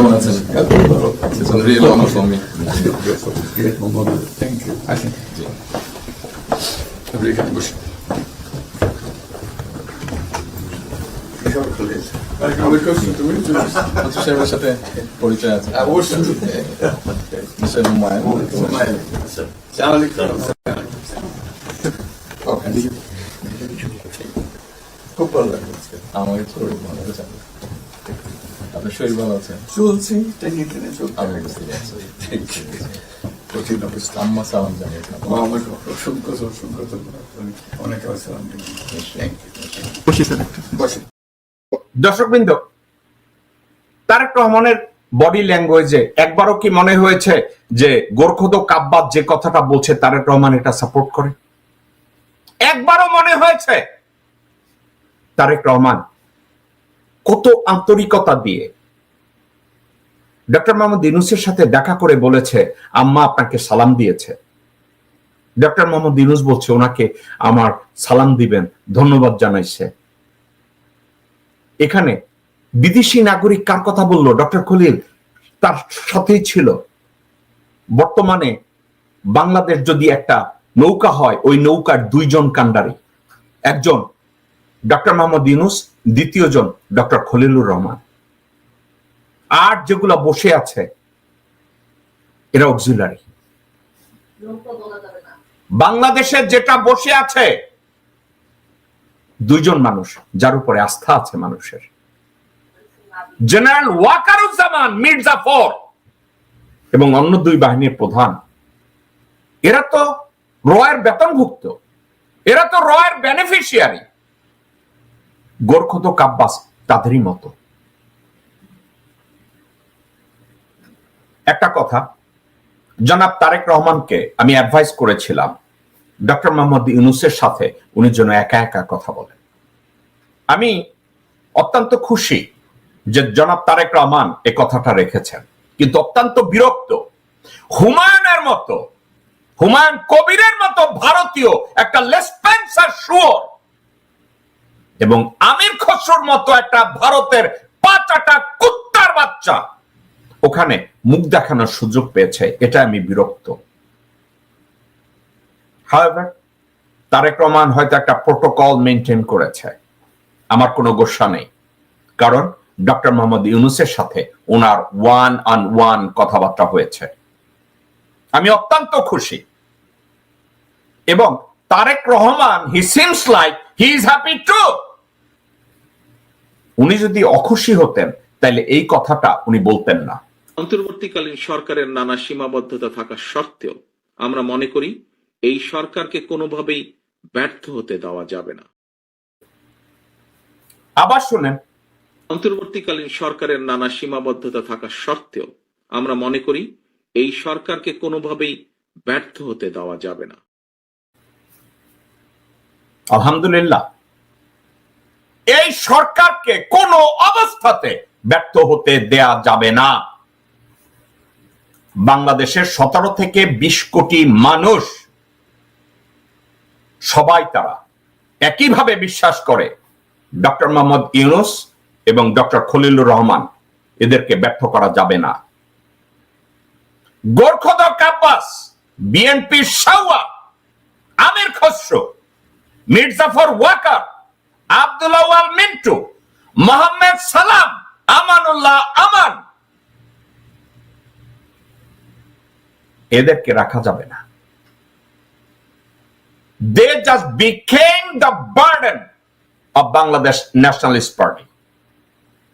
একটু ম্যাডাম কেমন আছেন It's a real honor for me. Thank you আসেন আপনি এখানে বসুন আমার কাছে তুমি চলে এসো। আচ্ছা সাহেবের সাথে পরিচয় আছে অবশ্যই মিস্টার হুমায়ুন সালাম আলাইকুম খুব ভালো লাগল আজকে আমাকে শরীর ভালো আছে আপনার শরীর ভালো আছে? চলছি টেনে টেনে কঠিন অবস্থা আম্মা সালাম জানিয়েছেন অসংখ্য অসংখ্য অনেক বসি বসুন দর্শকবৃন্দ তারেক রহমানের বডি ল্যাঙ্গুয়েজে একবারও কি মনে হয়েছে যে গোর্খদ কাব্বাদ যে কথাটা বলছে তারেক রহমান এটা সাপোর্ট করে? একবারও মনে হয়েছে তারেক রহমান কত আন্তরিকতা দিয়ে। ডক্টর মোহাম্মদ ইউনুসের সাথে দেখা করে বলেছে, আম্মা আপনাকে সালাম দিয়েছে। ডক্টর মোহাম্মদ ইউনুস বলছে, ওনাকে আমার সালাম দিবেন, ধন্যবাদ জানাইছে। এখানে বিদেশি নাগরিক কার কথা বলল? ডক্টর খলিল তার সাথেই ছিল। বর্তমানে বাংলাদেশ যদি একটা নৌকা হয়, ওই নৌকার দুইজন কান্ডারি একজন ডক্টর মোহাম্মদ ইউনুস দ্বিতীয় জন ডক্টর খলিলুর রহমান আর যেগুলা বসে আছে, এরা অক্সিলারি বাংলাদেশের যেটা বসে আছে, দুইজন মানুষ, যার উপরে আস্থা আছে মানুষের। জেনারেল ওয়াকারুজ্জামান মির্জাফর এবং অন্য দুই বাহিনীর প্রধান। এরা তো রয়ের বেতনভুক্ত। এরা তো রয়ের বেনিফিশিয়ারি গোর্খত কাব্বাস তাদেরই মতো। একটা কথা, জনাব তারেক রহমানকে আমি অ্যাডভাইস করেছিলাম, ডক্টর মোহাম্মদ ইউনুসের সাথে, উনি যেন একা একা কথা বলেন। আমি অত্যন্ত খুশি যে জনাব তারেক রহমান এ কথাটা রেখেছেন। কিন্তু অত্যন্ত বিরক্ত, হুমায়ুনের মতো, হুমায়ুন কবিরের মতো ভারতীয়, একটা লেসপেন্সার শুয়োর এবং আমির খসরুর মতো একটা ভারতের পাঁচাটা কুত্তার বাচ্চা ওখানে মুখ দেখানোর সুযোগ পেয়েছে। এটা আমি বিরক্ত। তারেক রহমান হয়তো একটা প্রোটোকল মেনটেন করেছে। আমার কোনো গোসা নেই। কারণ ডক্টর মোহাম্মদ ইউনুসের সাথে ওনার ওয়ান অন ওয়ান কথাবার্তা হয়েছে। আমি অত্যন্ত খুশি। এবং Tarique Rahman he seems like he is happy to উনি যদি অখুশি হতেন তাহলে এই কথাটা উনি বলতেন না। অন্তর্বর্তীকালীন সরকারের নানা সীমাবদ্ধতা থাকা সত্ত্বেও আমরা মনে করি এই সরকারকে কোনোভাবেই ব্যর্থ হতে দেওয়া যাবে না। আবার শুনেন। অন্তর্বর্তীকালীন সরকারের নানা সীমাবদ্ধতা থাকা সত্ত্বেও আমরা মনে করি এই সরকারকে কোনোভাবেই ব্যর্থ হতে দেওয়া যাবে না। আলহামদুলিল্লাহ। এই সরকারকে কোনো অবস্থাতে ব্যর্থ হতে দেয়া যাবে না। বাংলাদেশের সতেরো থেকে বিশ কোটি মানুষ, সবাই তারা একইভাবে বিশ্বাস করে, ডক্টর মোহাম্মদ ইউনুস এবং ডক্টর খলিলুর রহমান এদেরকে ব্যর্থ করা যাবে না। গোর্খদ কাব্বাস বিএনপির সাওয়া আমির খসরু, মির্জাফর ওয়াকার আব্দুল্লাহ মিন্টু, মোহাম্মদ সালাম, আমানুল্লাহ আমান। এদেরকে রাখা যাবে না। They just became the burden of Bangladesh Nationalist Party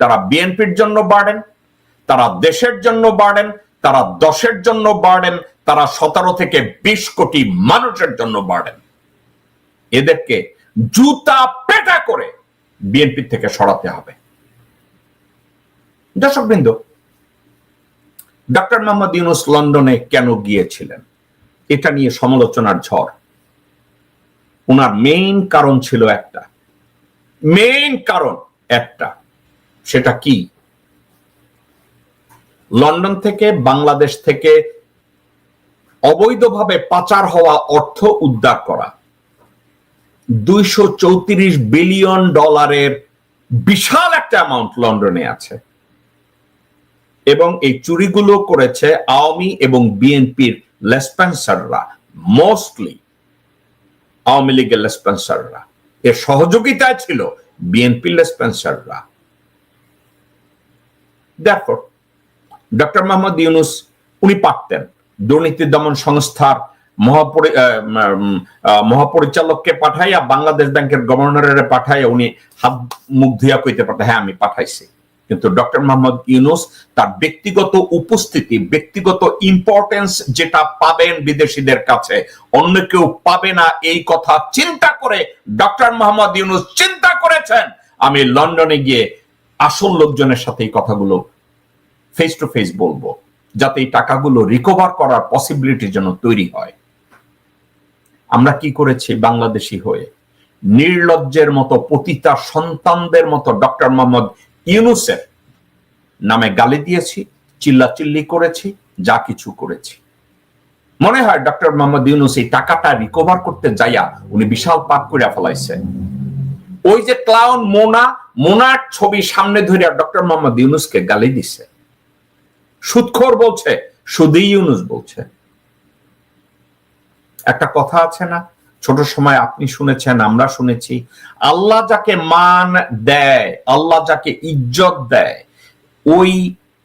তারা বিএনপির জন্য বার্ডেন তারা দেশের জন্য বার্ডেন তারা দশের জন্য বার্ডেন তারা সতেরো থেকে বিশ কোটি মানুষের জন্য বার্ডেন এদেরকে জুতা পেটা করে বিএনপি থেকে সরাতে হবে। দর্শকবৃন্দ ডক্টর মোহাম্মদ ইউনুস লন্ডনে কেন গিয়েছিলেন? এটা নিয়ে সমালোচনার ঝড়। ওনার মেইন কারণ ছিল একটা। মেইন কারণ একটা, সেটা কি? লন্ডন থেকে বাংলাদেশ থেকে অবৈধভাবে পাচার হওয়া অর্থ উদ্ধার করা। চৌত্রিশ বিলিয়ন ডলারের বিশাল একটা অ্যামাউন্ট লন্ডনে আছে। এবং এই চুরিগুলো করেছে আওয়ামী এবং বিএনপির লেসপেন্সাররা মোস্টলি আওয়ামী লীগের লেসপেন্সাররা। এর সহযোগিতায় ছিল বিএনপি লেসপেন্সাররা। দেখো ডক্টর মোহাম্মদ ইউনুস উনি পারতেন দুর্নীতি দমন সংস্থার মহাপরি মহাপরিচালককে পাঠাইয়া বাংলাদেশ ব্যাংকের গভর্নরের পাঠাইয়া উনি হাত মুখ ধুইয়া কইতে পারতেন হ্যাঁ আমি পাঠাইছি। কিন্তু ডক্টর মোহাম্মদ ইউনুস তার ব্যক্তিগত উপস্থিতি, ব্যক্তিগত ইম্পর্টেন্স যেটা পাবেন বিদেশিদের কাছে, অন্য কেউ পাবে না এই কথা চিন্তা করে ডক্টর মোহাম্মদ ইউনুস চিন্তা করেছেন। আমি লন্ডনে গিয়ে আসল লোকজনের সাথে এই কথাগুলো ফেস টু ফেস বলব, যাতে এই টাকাগুলো রিকভার করার পসিবিলিটি যেন তৈরি হয়। আমরা কি করেছি বাংলাদেশি হয়ে? নির্লজ্জের মতো পতিতা সন্তানদের মতো ডক্টর মোহাম্মদ ইউনুসের নামে গালি দিয়েছি, চিল্লাচিল্লি করেছি, যা কিছু করেছি। মনে হয় ডক্টর মোহাম্মদ ইউনুস এই টাকাটা রিকভার করতে যাইয়া উনি বিশাল পাপ করে ফেলাইছে। ওই যে ক্লাউন মোনা, মোনার ছবি সামনে ধরে ডক্টর মোহাম্মদ ইউনুসকে গালি দিছে। সুৎখর বলছে, সুদি ইউনুস বলছে। একটা কথা আছে না? ছোট সময় আপনি শুনেছেন, আমরা শুনেছি। আল্লাহ যাকে মান দেয়, আল্লাহ যাকে ইজ্জত দেয়, ওই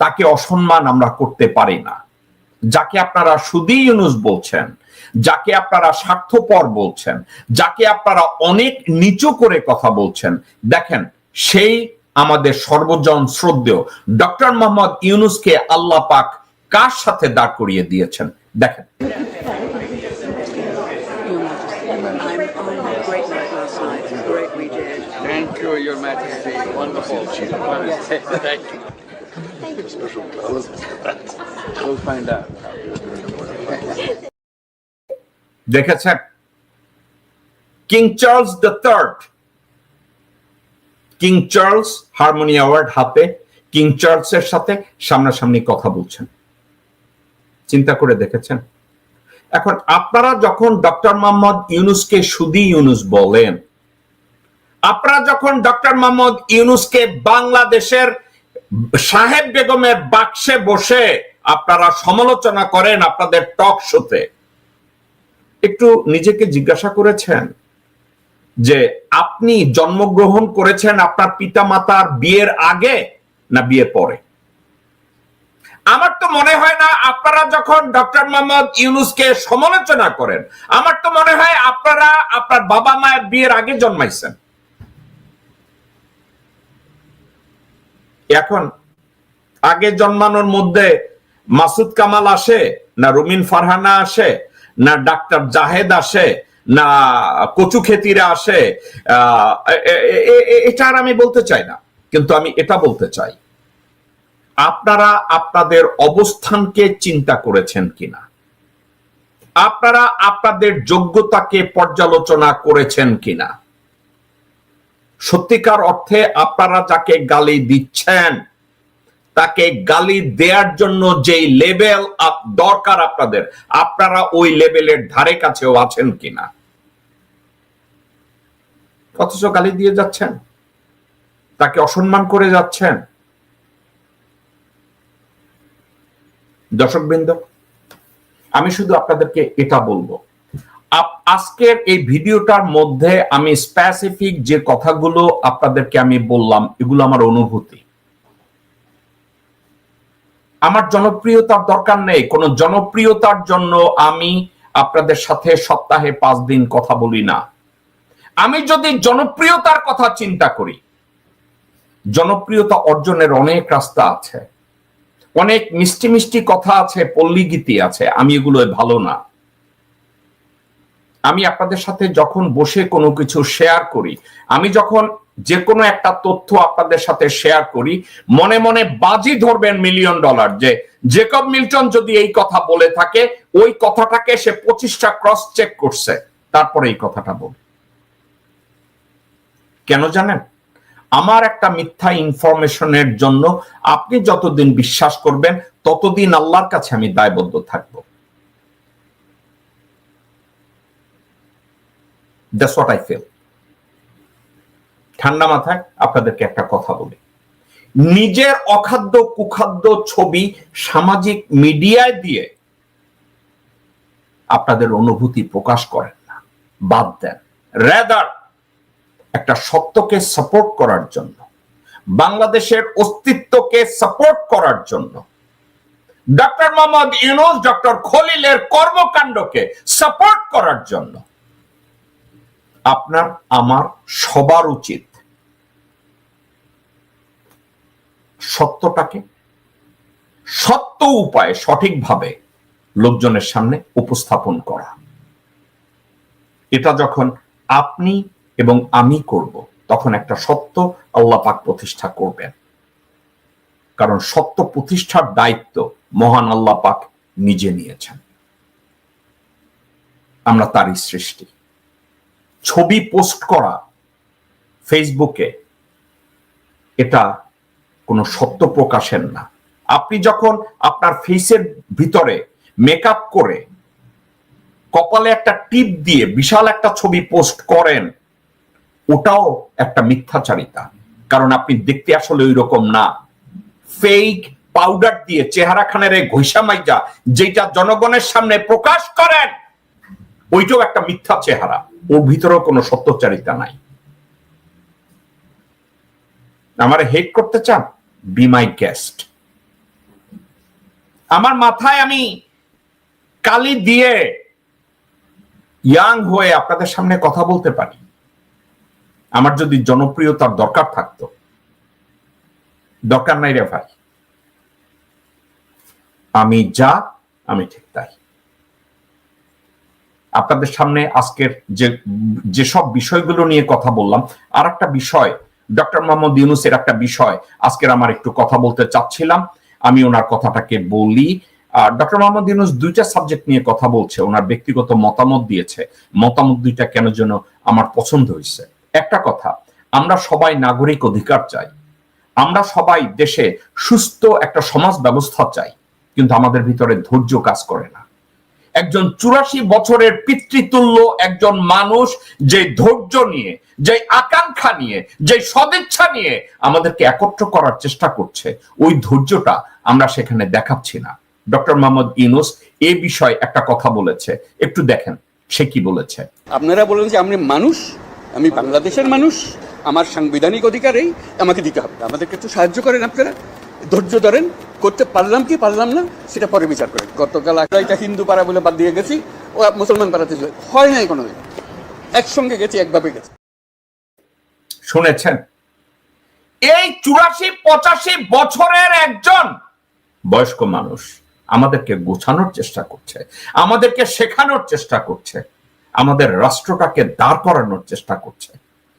তাকে অসম্মান আমরা করতে পারি না। যাকে আপনারা সুদি ইউনুস বলছেন, যাকে আপনারা স্বার্থপর বলছেন, যাকে আপনারা অনেক নিচু করে কথা বলছেন, দেখেন, সেই আমাদের সর্বজন শ্রদ্ধেয়। ডক্টর মোহাম্মদ ইউনুসকে আল্লাহ পাক কার সাথে দাঁড় করিয়ে দিয়েছেন? দেখেন। Wonderful. Thank you. We'll find out. দেখেছেন King Charles the third King Charles Harmony Award হাতে কিং চার্লসের সাথে সামনাসামনি কথা বলছেন চিন্তা করে দেখেছেন এখন আপনারা যখন ডক্টর মোহাম্মদ ইউনুসকে সুদি ইউনুস বলেন আপনারা যখন ডক্টর মোহাম্মদ ইউনুসকে বাংলাদেশের সাহেব বেগমের বাক্সে বসে আপনারা সমালোচনা করেন আপনাদের টক শোতে, একটু নিজেকে জিজ্ঞাসা করেছেন যে আপনি জন্মগ্রহণ করেছেন আপনার পিতা মাতার বিয়ের আগে না বিয়ের পরে? আমার তো মনে হয় না আপনারা যখন ডক্টর মোহাম্মদ ইউনুসকে সমালোচনা করেন, আমার তো মনে হয় আপনারা আপনার বাবা মায়ের বিয়ের আগে জন্মাইছেন। এখন আগে জন্মানোর মধ্যে মাসুদ কামাল আসে, না রুমিন ফারহানা আসে, না ডাক্তার জাহেদ আসে, না কচু খেতিরা আসে এটা আর আমি বলতে চাই না, কিন্তু আমি এটা বলতে চাই। আপনারা আপনাদের অবস্থানকে চিন্তা করেছেন কিনা? আপনারা আপনাদের যোগ্যতাকে পর্যালোচনা করেছেন কিনা? সত্যিকার অর্থে আপনারা যাকে গালি দিচ্ছেন, তাকে গালি দেওয়ার জন্য যেই লেভেল দরকার আপনাদের, আপনারা ওই লেভেলের ধারে কাছেও আছেন কিনা? অথচ গালি দিয়ে যাচ্ছেন, তাকে অসম্মান করে যাচ্ছেন। দর্শকবৃন্দ, আমি শুধু আপনাদেরকে এটা বলব। আজকের এই ভিডিওটার মধ্যে আমি স্পেসিফিক যে কথাগুলো আপনাদেরকে আমি বললাম, এগুলো আমার অনুভূতি। আমার জনপ্রিয়তার দরকার নেই। কোন জনপ্রিয়তার জন্য আমি আপনাদের সাথে সপ্তাহে পাঁচ দিন কথা বলি না। আমি যদি জনপ্রিয়তার কথা চিন্তা করি, জনপ্রিয়তা অর্জনের অনেক রাস্তা আছে। অনেক মিষ্টি মিষ্টি কথা আছে, পল্লীগীতি আছে। আমি এগুলো ভালো না। আমি আপনাদের সাথে যখন বসে কোনো কিছু শেয়ার করি, আমি যখন যে কোনো একটা তথ্য আপনাদের সাথে শেয়ার করি, মনে মনে বাজি ধরবেন মিলিয়ন ডলার যে জেকব মিল্টন যদি এই কথা বলে থাকে, ওই কথাটাকে সে পঁচিশটা ক্রস চেক করছে। তারপরে এই কথাটা বলে কেন জানেন? আমার একটা মিথ্যা ইনফরমেশনের জন্য আপনি যতদিন বিশ্বাস করবেন, ততদিন আল্লাহর কাছে আমি দায়বদ্ধ থাকব। দ্যাটস হোয়াট আই ফিল ঠান্ডা মাথায় আপনাদেরকে একটা কথা বলি। নিজের অখাদ্য কুখাদ্য ছবি সামাজিক মিডিয়ায় দিয়ে আপনাদের অনুভূতি প্রকাশ করেন না, বাদ দেন। রেদার একটা সত্যকে সাপোর্ট করার জন্য, বাংলাদেশের অস্তিত্বকে সাপোর্ট করার জন্য ডক্টর মোহাম্মদ ইউনুস ডক্টর খলিলের কর্মকাণ্ডকে সাপোর্ট করার জন্য আপনার, আমার, সবার উচিত সত্যটাকে সত্য উপায়ে সঠিকভাবে লোকজনের সামনে উপস্থাপন করা। এটা যখন আপনি এবং আমি করব, তখন একটা সত্য আল্লাহ পাক প্রতিষ্ঠা করবেন। কারণ সত্য প্রতিষ্ঠার দায়িত্ব মহান আল্লাহ পাক নিজে নিয়েছেন। আমরা তারই সৃষ্টি। ছবি পোস্ট করা ফেসবুকে, এটা কোনো সত্য প্রকাশের না। আপনি যখন আপনার ফেসের ভিতরে মেকআপ করে কপালে একটা টিপ দিয়ে বিশাল একটা ছবি পোস্ট করেন, ওটাও একটা মিথ্যাচারিতা। কারণ আপনি দেখতে আসলে ওই রকম না। ফেক পাউডার দিয়ে চেহারা খানের ঘইসা মাইজা যেটা জনগণের সামনে প্রকাশ করেন, ওইটাও একটা মিথ্যা চেহারা। ওর ভিতরেও কোনো সত্যচারিতা নাই। আমার হেড করতে চান? বি মাই গেস্ট আমার মাথায় আমি কালি দিয়ে ইয়াং হয়ে আপনাদের সামনে কথা বলতে পারি। আমার যদি জনপ্রিয়তার দরকার থাকতো। দরকার নাই রে ভাই। আমি যা, আমি ঠিক তাই। আপনাদের সামনে আজকের যে, যেসব বিষয়গুলো নিয়ে কথা বললাম আর একটা বিষয়, ডক্টর মোহাম্মদ ইউনুসের একটা বিষয়, আজকের আমার একটু কথা বলতে চাচ্ছিলাম। আমি ওনার কথাটাকে বলি। ডক্টর মোহাম্মদ ইউনুস দুইটা সাবজেক্ট নিয়ে কথা বলছে, ওনার ব্যক্তিগত মতামত দিয়েছে। মতামত দুইটা কেন যেন আমার পছন্দ হয়েছে। একটা কথা, আমরা সবাই নাগরিক অধিকার চাই। আমরা সবাই দেশে সুস্থ একটা সমাজ ব্যবস্থা চাই, কিন্তু আমাদের ভিতরে ধৈর্য কাজ করে না। একজন চুরাশি বছরের পিতৃতুল্য, একজন মানুষ যে ধৈর্য নিয়ে, যে আকাঙ্ক্ষা নিয়ে, যে সদিচ্ছা নিয়ে আমাদেরকে একত্র করার চেষ্টা করছে, ওই ধৈর্যটা আমরা সেখানে দেখাচ্ছি না। ডক্টর মোহাম্মদ ইউনুস এ বিষয়ে একটা কথা বলেছে। একটু দেখেন, সে কি বলেছে। আপনারা বলেন যে আমি মানুষ, আমি বাংলাদেশের মানুষ, আমার সাংবিধানিক অধিকারেই আমাকে দিতে হবে। আমাদেরকে একটু সাহায্য করেন আপনারা। ধৈর্য ধরেন, করতে পারলাম কি পারলাম না, সেটা পরে বিচার করেন। গতকাল একটা হিন্দু পাড়া বলে বাদ দিয়ে গেছি, ও মুসলমান পাড়াতে। হয় নাই কোনোদিন। একসঙ্গে গেছি, একভাবে গেছি। শুনেছেন? এই চুরাশি, পঁচাশি বছরের একজন বয়স্ক মানুষ আমাদেরকে গোছানোর চেষ্টা করছে, আমাদেরকে শেখানোর চেষ্টা করছে, আমাদের রাষ্ট্রটাকে দাঁড় করানোর চেষ্টা করছে,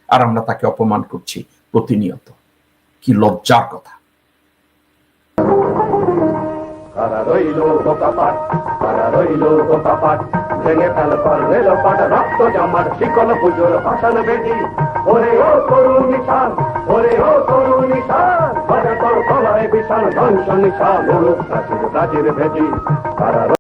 আর আমরা তাকে অপমান করছি প্রতিনিয়ত। কি লজ্জার কথা। কারা রইল বোকাপাট কারা রইল বোকাপাট ভেঙে ফেল কর রেল পাট, রক্ত জামার শিকল পুজোর ভাষণ বেদি ওরে ও তোর কারা